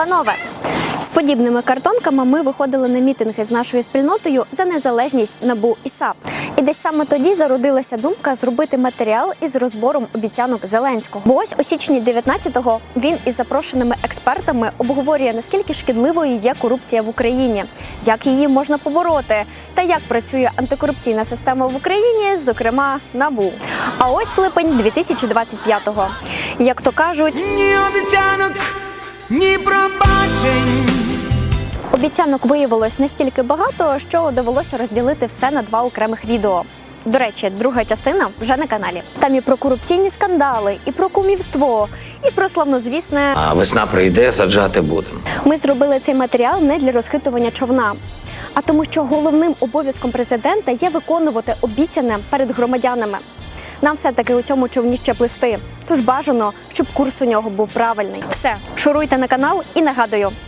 Панове, з подібними картонками ми виходили на мітинги з нашою спільнотою за незалежність НАБУ і САП. І десь саме тоді зародилася думка зробити матеріал із розбором обіцянок Зеленського. Бо ось у січні 19-го він із запрошеними експертами обговорює наскільки шкідливою є корупція в Україні, як її можна побороти, та як працює антикорупційна система в Україні, зокрема НАБУ. А ось липень 2025-го. Як то кажуть, Ні обіцянок, ні пробачень. Обіцянок виявилось настільки багато, що довелося розділити все на два окремих відео. До речі, друга частина вже на каналі. Там і про корупційні скандали, і про кумівство, і про славнозвісне. А весна прийде, саджати будемо. Ми зробили цей матеріал не для розхитування човна, а тому, що головним обов'язком президента є виконувати обіцяне перед громадянами. Нам все-таки у цьому човні ще плисти. Тож бажано, щоб курс у нього був правильний. Все, шуруйте на канал і нагадую,